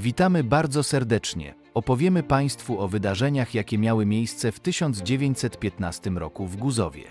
Witamy bardzo serdecznie. Opowiemy Państwu o wydarzeniach, jakie miały miejsce w 1915 roku w Guzowie.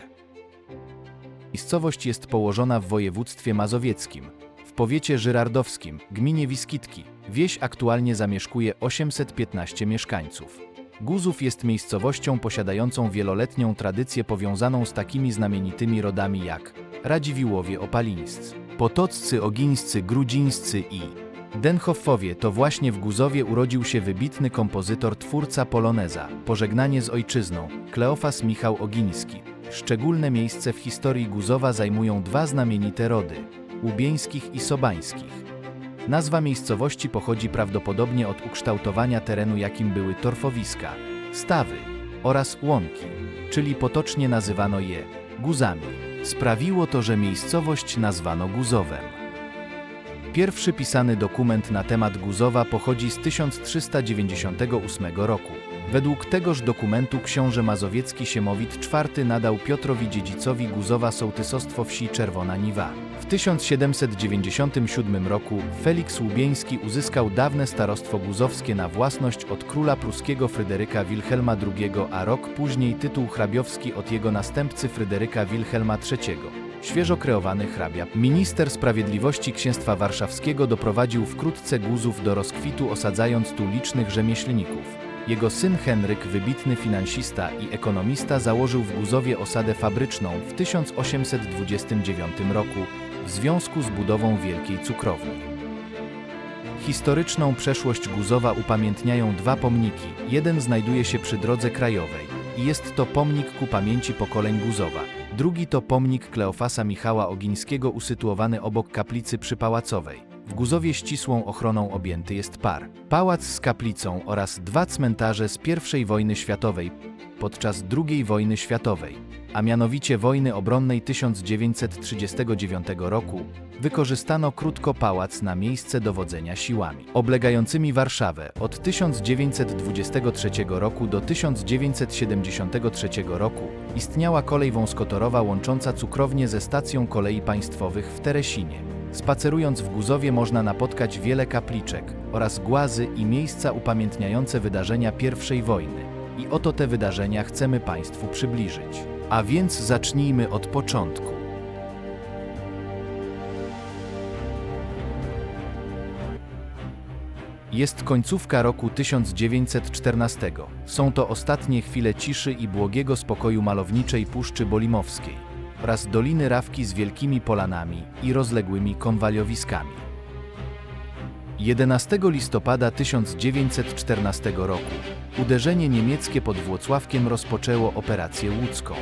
Miejscowość jest położona w województwie mazowieckim, w powiecie żyrardowskim, gminie Wiskitki. Wieś aktualnie zamieszkuje 815 mieszkańców. Guzów jest miejscowością posiadającą wieloletnią tradycję powiązaną z takimi znamienitymi rodami jak Radziwiłowie Opalińscy, Potoccy Ogińscy Grudzińscy i Denhoffowie to właśnie w Guzowie urodził się wybitny kompozytor, twórca poloneza, Pożegnanie z ojczyzną, Kleofas Michał Ogiński. Szczególne miejsce w historii Guzowa zajmują dwa znamienite rody, łubieńskich i sobańskich. Nazwa miejscowości pochodzi prawdopodobnie od ukształtowania terenu, jakim były torfowiska, stawy oraz łąki, czyli potocznie nazywano je guzami. Sprawiło to, że miejscowość nazwano Guzowem. Pierwszy pisany dokument na temat Guzowa pochodzi z 1398 roku. Według tegoż dokumentu książę mazowiecki Siemowit IV nadał Piotrowi Dziedzicowi Guzowa sołtysostwo wsi Czerwona Niwa. W 1797 roku Felix Łubieński uzyskał dawne starostwo guzowskie na własność od króla pruskiego Fryderyka Wilhelma II, a rok później tytuł hrabiowski od jego następcy Fryderyka Wilhelma III. Świeżo kreowany hrabia, minister sprawiedliwości księstwa warszawskiego doprowadził wkrótce Guzów do rozkwitu, osadzając tu licznych rzemieślników. Jego syn Henryk, wybitny finansista i ekonomista, założył w Guzowie osadę fabryczną w 1829 roku w związku z budową wielkiej cukrowni. Historyczną przeszłość Guzowa upamiętniają dwa pomniki. Jeden znajduje się przy drodze krajowej i jest to pomnik ku pamięci pokoleń Guzowa. Drugi to pomnik Kleofasa Michała Ogińskiego usytuowany obok kaplicy przypałacowej. W Guzowie ścisłą ochroną objęty jest par. Pałac z kaplicą oraz dwa cmentarze z I wojny światowej podczas II wojny światowej, a mianowicie wojny obronnej 1939 roku, wykorzystano krótko pałac na miejsce dowodzenia siłami oblegającymi Warszawę od 1923 roku do 1973 roku. Istniała kolej wąskotorowa łącząca cukrownię ze stacją kolei państwowych w Teresinie. Spacerując w Guzowie można napotkać wiele kapliczek oraz głazy i miejsca upamiętniające wydarzenia I wojny. I oto te wydarzenia chcemy Państwu przybliżyć. A więc zacznijmy od początku. Jest końcówka roku 1914. Są to ostatnie chwile ciszy i błogiego spokoju malowniczej Puszczy Bolimowskiej oraz Doliny Rawki z wielkimi polanami i rozległymi konwaliowiskami. 11 listopada 1914 roku uderzenie niemieckie pod Włocławkiem rozpoczęło operację łódzką.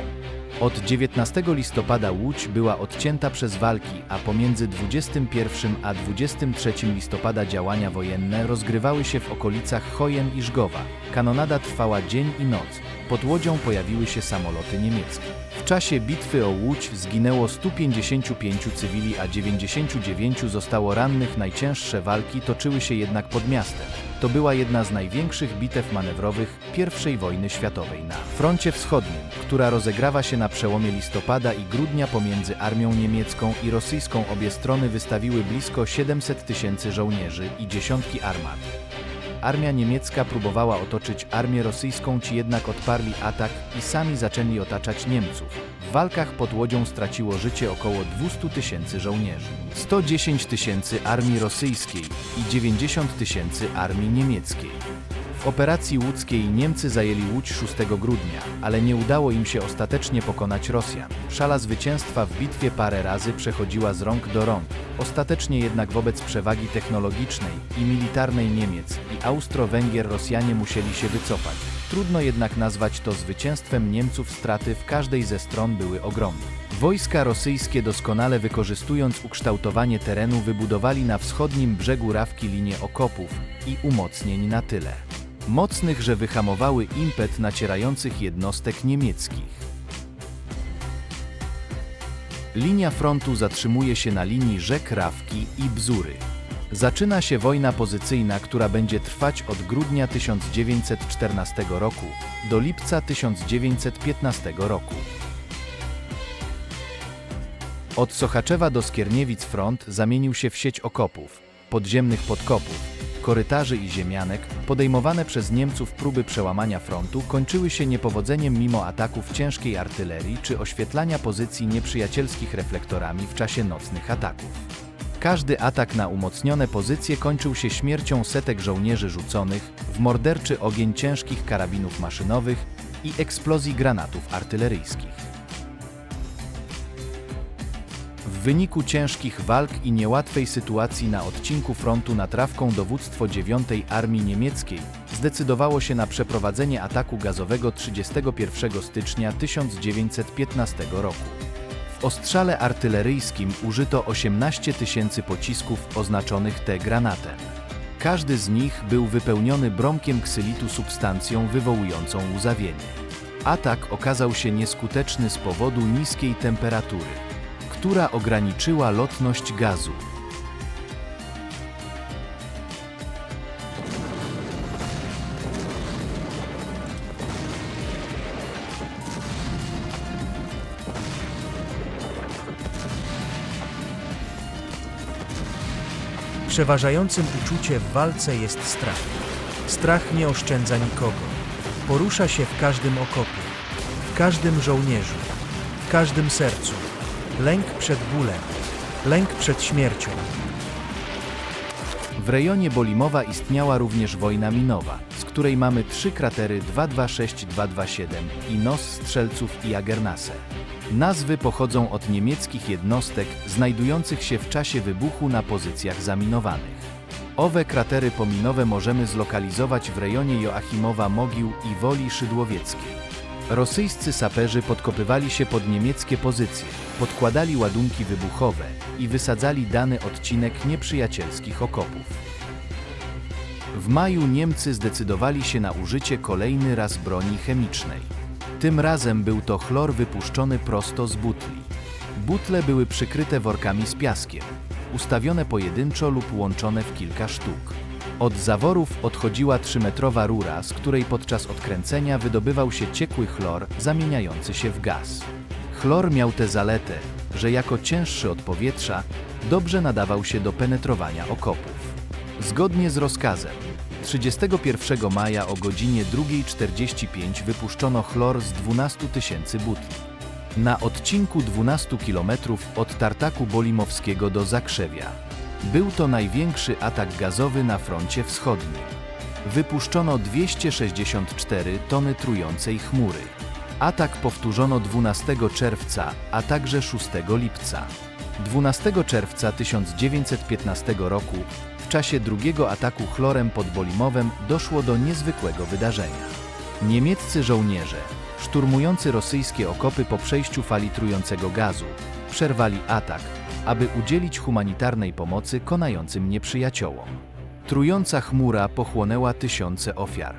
Od 19 listopada Łódź była odcięta przez walki, a pomiędzy 21 a 23 listopada działania wojenne rozgrywały się w okolicach Chojem i Żgowa. Kanonada trwała dzień i noc. Pod Łodzią pojawiły się samoloty niemieckie. W czasie bitwy o Łódź zginęło 155 cywili, a 99 zostało rannych. Najcięższe walki toczyły się jednak pod miastem. To była jedna z największych bitew manewrowych I wojny światowej na froncie wschodnim, która rozegrała się na przełomie listopada i grudnia pomiędzy armią niemiecką i rosyjską. Obie strony wystawiły blisko 700 tysięcy żołnierzy i dziesiątki armat. Armia niemiecka próbowała otoczyć armię rosyjską, ci jednak odparli atak i sami zaczęli otaczać Niemców. W walkach pod Łodzią straciło życie około 200 tysięcy żołnierzy, 110 tysięcy armii rosyjskiej i 90 tysięcy armii niemieckiej. W operacji łódzkiej Niemcy zajęli Łódź 6 grudnia, ale nie udało im się ostatecznie pokonać Rosjan. Szala zwycięstwa w bitwie parę razy przechodziła z rąk do rąk. Ostatecznie jednak wobec przewagi technologicznej i militarnej Niemiec i Austro-Węgier Rosjanie musieli się wycofać. Trudno jednak nazwać to zwycięstwem Niemców, straty w każdej ze stron były ogromne. Wojska rosyjskie doskonale wykorzystując ukształtowanie terenu wybudowali na wschodnim brzegu Rawki linię okopów i umocnień na tyle mocnych, że wyhamowały impet nacierających jednostek niemieckich. Linia frontu zatrzymuje się na linii rzek Rawki i Bzury. Zaczyna się wojna pozycyjna, która będzie trwać od grudnia 1914 roku do lipca 1915 roku. Od Sochaczewa do Skierniewic front zamienił się w sieć okopów, podziemnych podkopów, korytarzy i ziemianek, podejmowane przez Niemców próby przełamania frontu kończyły się niepowodzeniem mimo ataków ciężkiej artylerii czy oświetlania pozycji nieprzyjacielskich reflektorami w czasie nocnych ataków. Każdy atak na umocnione pozycje kończył się śmiercią setek żołnierzy rzuconych w morderczy ogień ciężkich karabinów maszynowych i eksplozji granatów artyleryjskich. W wyniku ciężkich walk i niełatwej sytuacji na odcinku frontu nad Trawką dowództwo 9 Armii Niemieckiej zdecydowało się na przeprowadzenie ataku gazowego 31 stycznia 1915 roku. W ostrzale artyleryjskim użyto 18 tysięcy pocisków oznaczonych T-granatem. Każdy z nich był wypełniony bromkiem ksylitu substancją wywołującą łzawienie. Atak okazał się nieskuteczny z powodu niskiej temperatury która ograniczyła lotność gazu. Przeważającym uczucie w walce jest strach. Strach nie oszczędza nikogo. Porusza się w każdym okopie, w każdym żołnierzu, w każdym sercu. Lęk przed bólem, lęk przed śmiercią. W rejonie Bolimowa istniała również wojna minowa, z której mamy trzy kratery 226-227 i nos strzelców i Jagernase. Nazwy pochodzą od niemieckich jednostek znajdujących się w czasie wybuchu na pozycjach zaminowanych. Owe kratery pominowe możemy zlokalizować w rejonie Joachimowa Mogił i Woli Szydłowieckiej. Rosyjscy saperzy podkopywali się pod niemieckie pozycje, podkładali ładunki wybuchowe i wysadzali dany odcinek nieprzyjacielskich okopów. W maju Niemcy zdecydowali się na użycie kolejny raz broni chemicznej. Tym razem był to chlor wypuszczony prosto z butli. Butle były przykryte workami z piaskiem, ustawione pojedynczo lub łączone w kilka sztuk. Od zaworów odchodziła trzymetrowa rura, z której podczas odkręcenia wydobywał się ciekły chlor zamieniający się w gaz. Chlor miał tę zaletę, że jako cięższy od powietrza dobrze nadawał się do penetrowania okopów. Zgodnie z rozkazem 31 maja o godzinie 2.45 wypuszczono chlor z 12 tysięcy butli. Na odcinku 12 km od Tartaku Bolimowskiego do Zakrzewia. Był to największy atak gazowy na froncie wschodnim. Wypuszczono 264 tony trującej chmury. Atak powtórzono 12 czerwca, a także 6 lipca. 12 czerwca 1915 roku, w czasie drugiego ataku chlorem pod Bolimowem, doszło do niezwykłego wydarzenia. Niemieccy żołnierze, szturmujący rosyjskie okopy po przejściu fali trującego gazu, przerwali atak, aby udzielić humanitarnej pomocy konającym nieprzyjaciołom. Trująca chmura pochłonęła tysiące ofiar.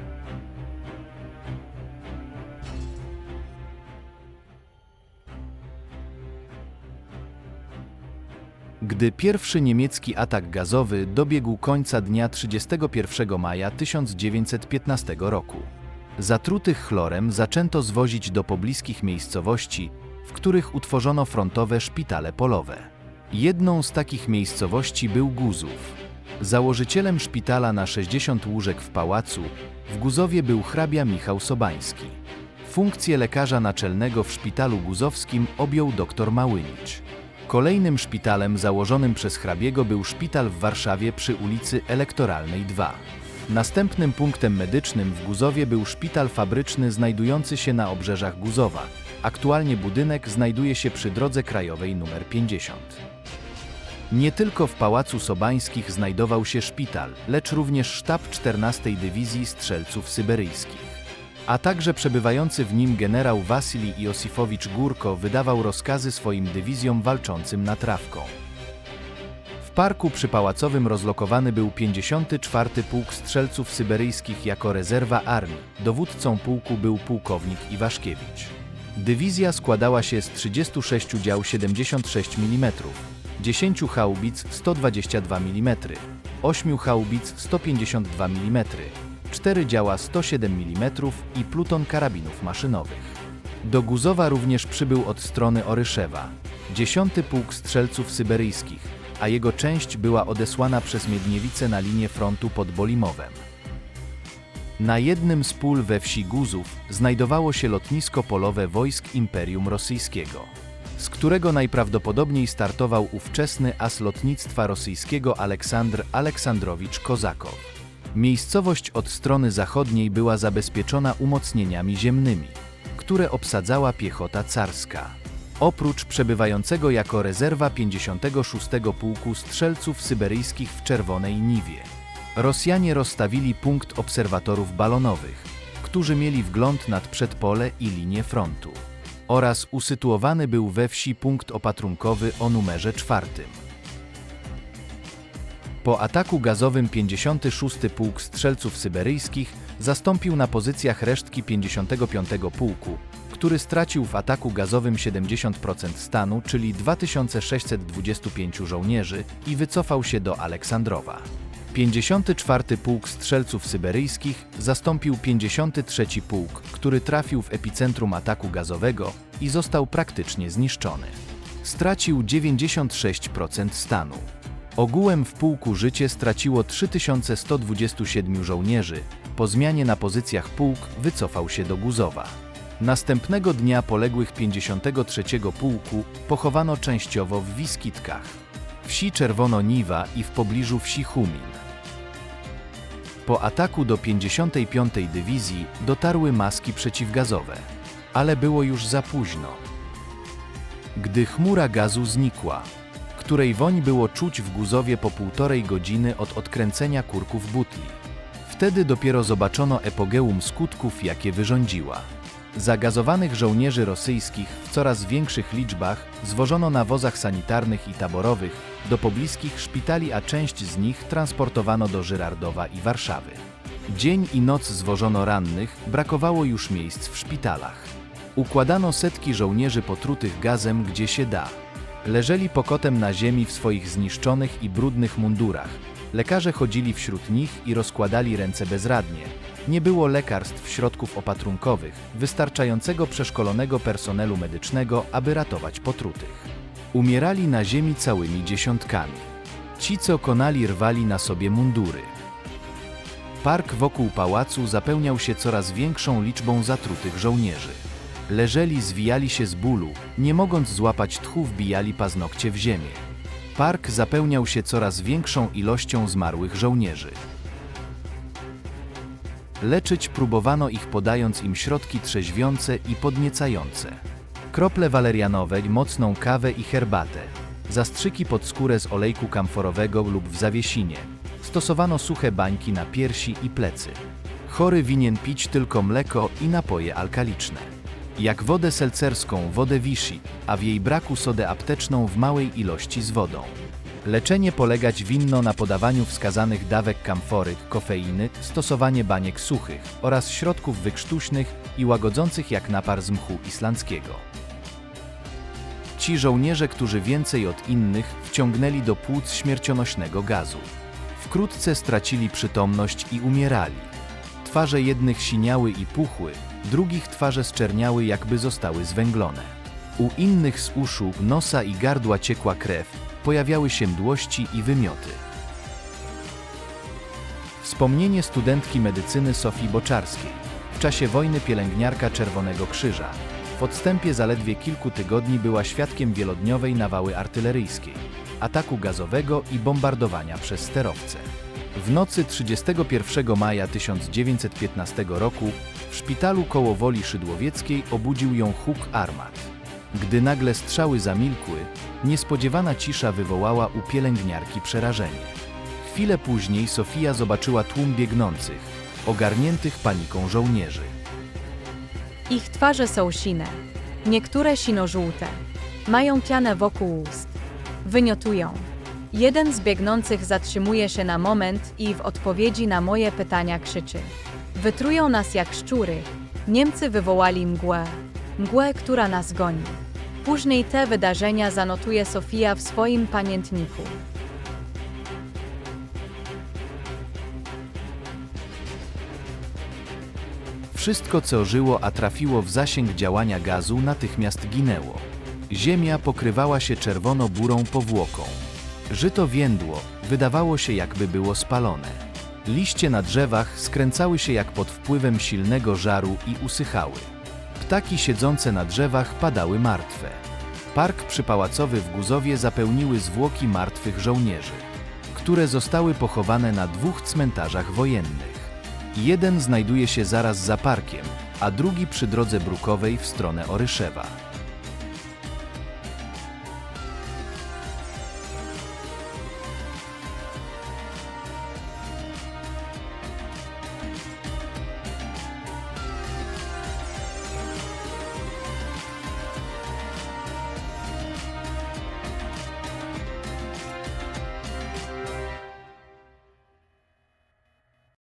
Gdy pierwszy niemiecki atak gazowy dobiegł końca dnia 31 maja 1915 roku, zatrutych chlorem zaczęto zwozić do pobliskich miejscowości, w których utworzono frontowe szpitale polowe. Jedną z takich miejscowości był Guzów. Założycielem szpitala na 60 łóżek w pałacu w Guzowie był hrabia Michał Sobański. Funkcję lekarza naczelnego w szpitalu guzowskim objął dr Małynicz. Kolejnym szpitalem założonym przez hrabiego był szpital w Warszawie przy ulicy Elektoralnej 2. Następnym punktem medycznym w Guzowie był szpital fabryczny znajdujący się na obrzeżach Guzowa. Aktualnie budynek znajduje się przy drodze krajowej nr 50. Nie tylko w Pałacu Sobańskich znajdował się szpital, lecz również sztab 14 Dywizji Strzelców Syberyjskich. A także przebywający w nim generał Wasili Iosifowicz Górko wydawał rozkazy swoim dywizjom walczącym nad Trawką. W parku przypałacowym rozlokowany był 54 Pułk Strzelców Syberyjskich jako rezerwa armii. Dowódcą pułku był pułkownik Iwaszkiewicz. Dywizja składała się z 36 dział 76 mm, 10 haubic 122 mm, 8 haubic 152 mm, 4 działa 107 mm i pluton karabinów maszynowych. Do Guzowa również przybył od strony Oryszewa 10 Pułk Strzelców Syberyjskich, a jego część była odesłana przez Miedniewice na linię frontu pod Bolimowem. Na jednym z pól we wsi Guzów znajdowało się lotnisko polowe wojsk Imperium Rosyjskiego, z którego najprawdopodobniej startował ówczesny as lotnictwa rosyjskiego Aleksandr Aleksandrowicz Kozakow. Miejscowość od strony zachodniej była zabezpieczona umocnieniami ziemnymi, które obsadzała piechota carska. Oprócz przebywającego jako rezerwa 56 Pułku Strzelców Syberyjskich w Czerwonej Niwie. Rosjanie rozstawili punkt obserwatorów balonowych, którzy mieli wgląd nad przedpole i linię frontu. Oraz usytuowany był we wsi punkt opatrunkowy o numerze czwartym. Po ataku gazowym 56 Pułk Strzelców Syberyjskich zastąpił na pozycjach resztki 55 Pułku, który stracił w ataku gazowym 70% stanu, czyli 2625 żołnierzy i wycofał się do Aleksandrowa. 54 Pułk Strzelców Syberyjskich zastąpił 53 Pułk, który trafił w epicentrum ataku gazowego i został praktycznie zniszczony. Stracił 96% stanu. Ogółem w pułku życie straciło 3127 żołnierzy. Po zmianie na pozycjach pułk wycofał się do Guzowa. Następnego dnia poległych 53 pułku pochowano częściowo w Wiskitkach, wsi Czerwono-Niwa i w pobliżu wsi Humin. Po ataku do 55 Dywizji dotarły maski przeciwgazowe, ale było już za późno. Gdy chmura gazu znikła, której woń było czuć w Guzowie po półtorej godziny od odkręcenia kurków butli. Wtedy dopiero zobaczono epogeum skutków, jakie wyrządziła. Zagazowanych żołnierzy rosyjskich w coraz większych liczbach zwożono na wozach sanitarnych i taborowych do pobliskich szpitali, a część z nich transportowano do Żyrardowa i Warszawy. Dzień i noc zwożono rannych, brakowało już miejsc w szpitalach. Układano setki żołnierzy potrutych gazem, gdzie się da. Leżeli pokotem na ziemi w swoich zniszczonych i brudnych mundurach. Lekarze chodzili wśród nich i rozkładali ręce bezradnie. Nie było lekarstw, środków opatrunkowych, wystarczającego przeszkolonego personelu medycznego, aby ratować potrutych. Umierali na ziemi całymi dziesiątkami. Ci, co konali, rwali na sobie mundury. Park wokół pałacu zapełniał się coraz większą liczbą zatrutych żołnierzy. Leżeli, zwijali się z bólu, nie mogąc złapać tchu, wbijali paznokcie w ziemię. Park zapełniał się coraz większą ilością zmarłych żołnierzy. Leczyć próbowano ich podając im środki trzeźwiące i podniecające. Krople walerianowe, mocną kawę i herbatę. Zastrzyki pod skórę z olejku kamforowego lub w zawiesinie. Stosowano suche bańki na piersi i plecy. Chory winien pić tylko mleko i napoje alkaliczne. Jak wodę selcerską, wodę Vichy, a w jej braku sodę apteczną w małej ilości z wodą. Leczenie polegać winno na podawaniu wskazanych dawek kamfory, kofeiny, stosowanie baniek suchych oraz środków wykrztuśnych i łagodzących jak napar z mchu islandzkiego. Ci żołnierze, którzy więcej od innych wciągnęli do płuc śmiercionośnego gazu. Wkrótce stracili przytomność i umierali. Twarze jednych siniały i puchły, drugich twarze zczerniały, jakby zostały zwęglone. U innych z uszu, nosa i gardła ciekła krew, pojawiały się mdłości i wymioty. Wspomnienie studentki medycyny Sofii Boczarskiej. W czasie wojny pielęgniarka Czerwonego Krzyża. W odstępie zaledwie kilku tygodni była świadkiem wielodniowej nawały artyleryjskiej, ataku gazowego i bombardowania przez sterowce. W nocy 31 maja 1915 roku w szpitalu koło Woli Szydłowieckiej obudził ją huk armat. Gdy nagle strzały zamilkły, niespodziewana cisza wywołała u pielęgniarki przerażenie. Chwilę później Sofia zobaczyła tłum biegnących, ogarniętych paniką żołnierzy. Ich twarze są sine, niektóre sino-żółte. Mają pianę wokół ust. Wyniotują. Jeden z biegnących zatrzymuje się na moment i w odpowiedzi na moje pytania krzyczy. Wytrują nas jak szczury. Niemcy wywołali mgłę. Mgłę, która nas goni. Później te wydarzenia zanotuje Sofia w swoim pamiętniku. Wszystko, co żyło, a trafiło w zasięg działania gazu, natychmiast ginęło. Ziemia pokrywała się czerwono-burą powłoką. Żyto więdło, wydawało się jakby było spalone. Liście na drzewach skręcały się jak pod wpływem silnego żaru i usychały. Ptaki siedzące na drzewach padały martwe. Park przypałacowy w Guzowie zapełniły zwłoki martwych żołnierzy, które zostały pochowane na dwóch cmentarzach wojennych. Jeden znajduje się zaraz za parkiem, a drugi przy drodze brukowej w stronę Oryszewa.